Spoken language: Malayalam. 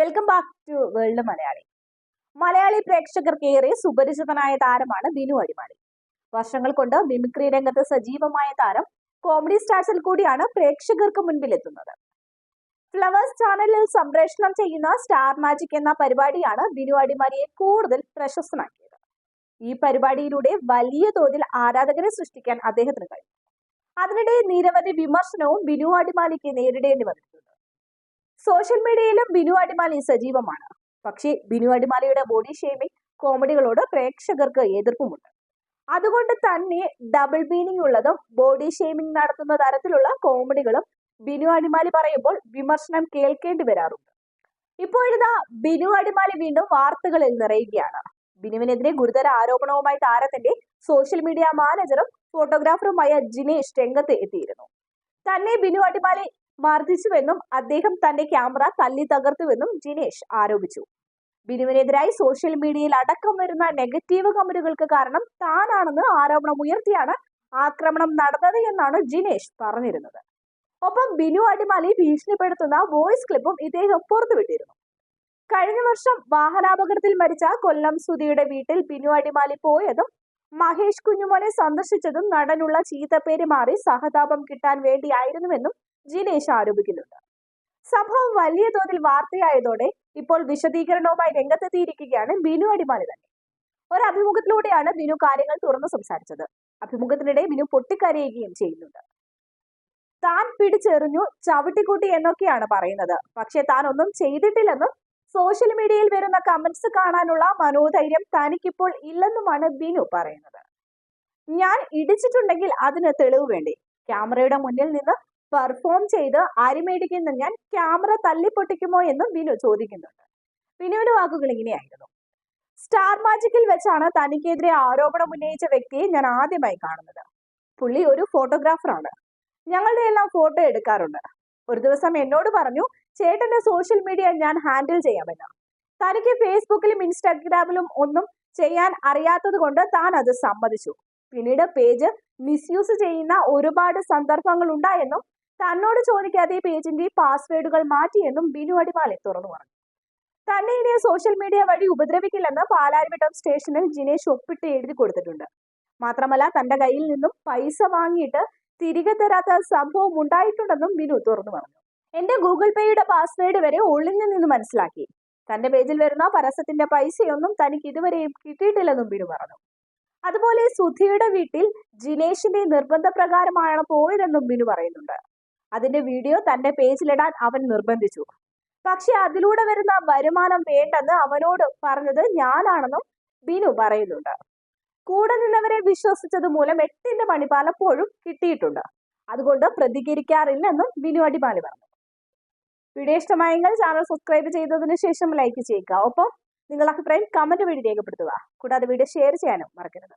Welcome back to world Malayali Malayali പ്രേക്ഷകർക്ക് ഏറെ സുപരിചിതനായ താരമാണ് ബിനു അടിമാലി. വർഷങ്ങൾ കൊണ്ട് മിമിക്രി രംഗത്ത് സജീവമായ താരം കോമഡി സ്റ്റാർസിൽ കൂടിയാണ് പ്രേക്ഷകർക്ക് മുൻപിലെത്തുന്നത് ഫ്ലവേഴ്സ് ചാനലിൽ സംപ്രേഷണം ചെയ്യുന്ന സ്റ്റാർ മാജിക് എന്ന പരിപാടിയാണ് ബിനു അടിമാലിയെ കൂടുതൽ പ്രശസ്തനാക്കിയത്. ഈ പരിപാടിയിലൂടെ വലിയ തോതിൽ ആരാധകരെ സൃഷ്ടിക്കാൻ അദ്ദേഹത്തിന് കഴിഞ്ഞു അതിനിടെ നിരവധി വിമർശനവും ബിനു അടിമാലിക്ക് നേരിടേണ്ടി വന്നിട്ടുണ്ട്. സോഷ്യൽ മീഡിയയിലും ബിനു അടിമാലി സജീവമാണ്. പക്ഷേ ബിനു അടിമാലിയുടെ ബോഡി ഷേമിംഗ് കോമഡികളോട് പ്രേക്ഷകർക്ക് എതിർപ്പുമുണ്ട്. അതുകൊണ്ട് തന്നെ ഡബിൾ മീനിങ് ഉള്ളതും ബോഡി ഷേമിംഗ് നടത്തുന്ന തരത്തിലുള്ള കോമഡികളും ബിനു അടിമാലി പറയുമ്പോൾ വിമർശനം കേൾക്കേണ്ടി വരാറുണ്ട്. ഇപ്പോഴിതാ ബിനു അടിമാലി വീണ്ടും വാർത്തകളിൽ നിറയുകയാണ്. ബിനുവിനെതിരെ ഗുരുതര ആരോപണവുമായി താരത്തിന്റെ സോഷ്യൽ മീഡിയ മാനേജറും ഫോട്ടോഗ്രാഫറുമായ ജിനേഷ് രംഗത്ത് എത്തിയിരുന്നു. തന്നെ ബിനു അടിമാലി മർദ്ദിച്ചുവെന്നും അദ്ദേഹം തന്റെ ക്യാമറ തല്ലി തകർത്തുവെന്നും ജിനേഷ് ആരോപിച്ചു. ബിനുവിനെതിരായി സോഷ്യൽ മീഡിയയിൽ അടക്കം വരുന്ന നെഗറ്റീവ് കമന്റുകൾക്ക് കാരണം താനാണെന്ന് ആരോപണം ഉയർത്തിയാണ് ആക്രമണം നടന്നത് എന്നാണ് ജിനേഷ് പറഞ്ഞിരുന്നത്. ഒപ്പം ബിനു അടിമാലി ഭീഷണിപ്പെടുത്തുന്ന വോയിസ് ക്ലിപ്പും ഇദ്ദേഹം പുറത്തുവിട്ടിരുന്നു. കഴിഞ്ഞ വർഷം വാഹനാപകടത്തിൽ മരിച്ച കൊല്ലം സുധിയുടെ വീട്ടിൽ ബിനു അടിമാലി പോയതും മഹേഷ് കുഞ്ഞുമോനെ സന്ദർശിച്ചതും നടനുള്ള ചീത്തപ്പേര് മാറി സഹതാപം കിട്ടാൻ വേണ്ടിയായിരുന്നുവെന്നും ജിനേഷ് ആരോപിക്കുന്നുണ്ട്. സംഭവം വലിയ തോതിൽ വാർത്തയായതോടെ ഇപ്പോൾ വിശദീകരണവുമായി രംഗത്തെത്തിയിരിക്കുകയാണ് ബിനു അടിമാലി തന്നെ. ഒരു അഭിമുഖത്തിലൂടെയാണ് ബിനു കാര്യങ്ങൾ തുറന്നു സംസാരിച്ചത്. അഭിമുഖത്തിനിടെ ബിനു പൊട്ടിക്കരയുകയും ചെയ്യുന്നുണ്ട്. താൻ പിടിച്ചെറിഞ്ഞു ചവിട്ടിക്കൂട്ടി എന്നൊക്കെയാണ് പറയുന്നത്. പക്ഷെ താൻ ഒന്നും ചെയ്തിട്ടില്ലെന്നും സോഷ്യൽ മീഡിയയിൽ വരുന്ന കമന്റ്സ് കാണാനുള്ള മനോധൈര്യം തനിക്കിപ്പോൾ ഇല്ലെന്നുമാണ് ബിനു പറയുന്നത്. ഞാൻ ഇടിച്ചിട്ടുണ്ടെങ്കിൽ അതിന് തെളിവ് വേണ്ടി? ക്യാമറയുടെ മുന്നിൽ നിന്ന് പെർഫോം ചെയ്ത് അരിമേടിക്കുന്ന ഞാൻ ക്യാമറ തല്ലിപ്പൊട്ടിക്കുമോ എന്നും വിനു ചോദിക്കുന്നുണ്ട്. വിനുവിന്റെ വാക്കുകൾ ഇങ്ങനെയായിരുന്നു. സ്റ്റാർ മാജിക്കിൽ വെച്ചാണ് തനിക്കെതിരെ ആരോപണം ഉന്നയിച്ച വ്യക്തിയെ ഞാൻ ആദ്യമായി കാണുന്നത്. പുള്ളി ഒരു ഫോട്ടോഗ്രാഫറാണ് ഞങ്ങളുടെ എല്ലാം ഫോട്ടോ എടുക്കാറുണ്ട്. ഒരു ദിവസം എന്നോട് പറഞ്ഞു ചേട്ടന്റെ സോഷ്യൽ മീഡിയ ഞാൻ ഹാൻഡിൽ ചെയ്യാമെന്ന്. തനിക്ക് ഫേസ്ബുക്കിലും ഇൻസ്റ്റാഗ്രാമിലും ഒന്നും ചെയ്യാൻ അറിയാത്തത് കൊണ്ട് താൻ അത് സമ്മതിച്ചു. പിന്നീട് പേജ് മിസ്യൂസ് ചെയ്യുന്ന ഒരുപാട് സന്ദർഭങ്ങൾ ഉണ്ടായെന്നും തന്നോട് ചോദിക്കാതെ പേജിന്റെ പാസ്വേഡുകൾ മാറ്റിയെന്നും ബിനു അടിമാലെ തുറന്നു പറഞ്ഞു. തന്നെ ഇനി സോഷ്യൽ മീഡിയ വഴി ഉപദ്രവിക്കില്ലെന്ന് പാലാരിവട്ടം സ്റ്റേഷനിൽ ജിനേഷ് ഒപ്പിട്ട് എഴുതി കൊടുത്തിട്ടുണ്ട്. മാത്രമല്ല തന്റെ കയ്യിൽ നിന്നും പൈസ വാങ്ങിയിട്ട് തിരികെ തരാത്ത സംഭവം ഉണ്ടായിട്ടുണ്ടെന്നും ബിനു തുറന്നു പറഞ്ഞു. എന്റെ ഗൂഗിൾ പേയുടെ പാസ്വേഡ് വരെ ഒളിഞ്ഞു നിന്ന് മനസ്സിലാക്കി. തന്റെ പേജിൽ വരുന്ന പരസ്യത്തിന്റെ പൈസയൊന്നും തനിക്ക് ഇതുവരെയും കിട്ടിയിട്ടില്ലെന്നും ബിനു പറഞ്ഞു. അതുപോലെ സുധിയുടെ വീട്ടിൽ ജിനേഷിന്റെ നിർബന്ധപ്രകാരമാണ് പോയതെന്നും ബിനു പറയുന്നുണ്ട്. അതിന്റെ വീഡിയോ തന്റെ പേജിലിടാൻ അവൻ നിർബന്ധിച്ചു. പക്ഷെ അതിലൂടെ വരുന്ന വരുമാനം വേണ്ടെന്ന് അവനോട് പറഞ്ഞത് ഞാനാണെന്നും ബിനു പറയുന്നുണ്ട്. കൂടെ നിന്നവരെ വിശ്വസിച്ചത് മൂലം എട്ടിന്റെ പണി പലപ്പോഴും കിട്ടിയിട്ടുണ്ട്. അതുകൊണ്ട് പ്രതികരിക്കാറില്ലെന്നും ബിനു അടിമാലി പറഞ്ഞു. വീഡിയോ ഇഷ്ടമായെങ്കിൽ ചാനൽ സബ്സ്ക്രൈബ് ചെയ്തതിനു ശേഷം ലൈക്ക് ചെയ്യുക. ഒപ്പം നിങ്ങളുടെ അഭിപ്രായം കമന്റ് വഴി രേഖപ്പെടുത്തുക. കൂടാതെ വീഡിയോ ഷെയർ ചെയ്യാനും മറക്കരുത്.